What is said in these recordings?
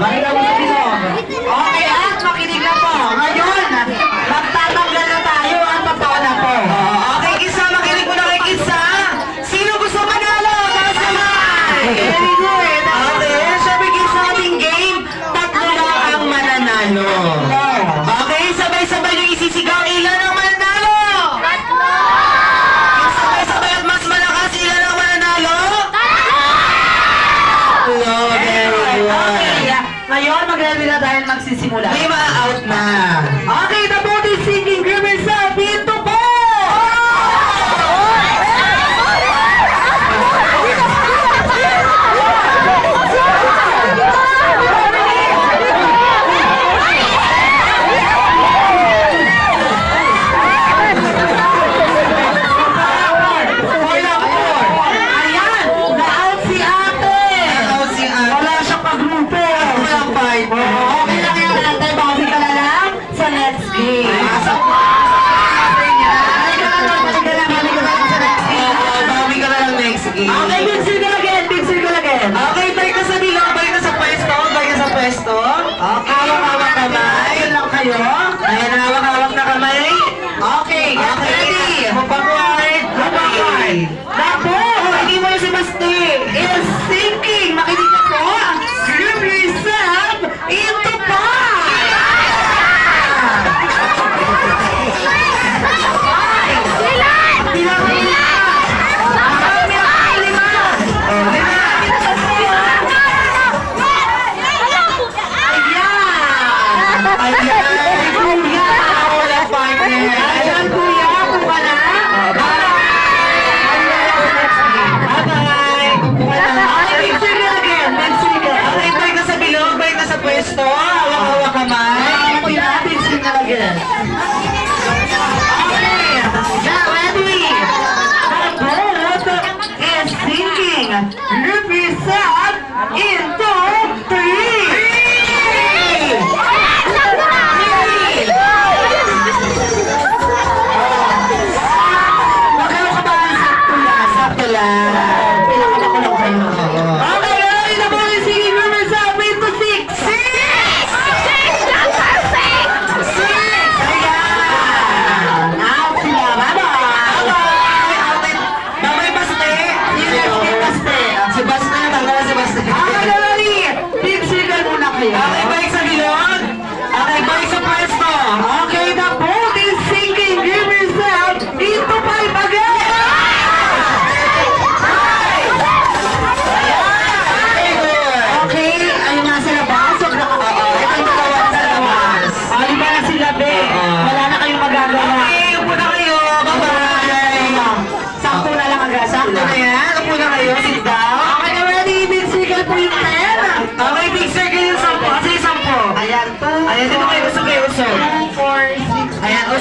来 out is sinking. Makinig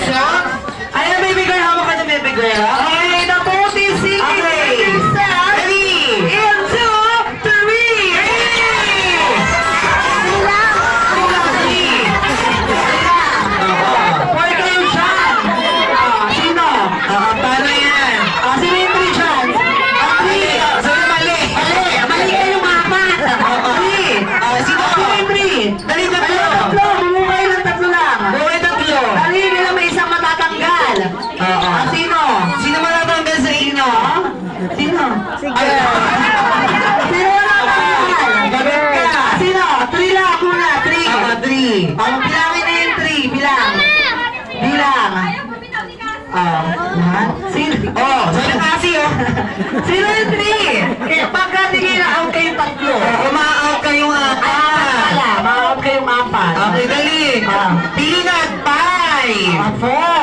Yeah. Lahat? Oh, sino? Oh, sino kasi oh. Sino yung three? Kaya pagka nilila-out kayong tatlo. Oh, uma-out kayong apat. Wala, ma-out kayo kayong apat. Okay, galing. Ah. Peanut pie. Ah, four.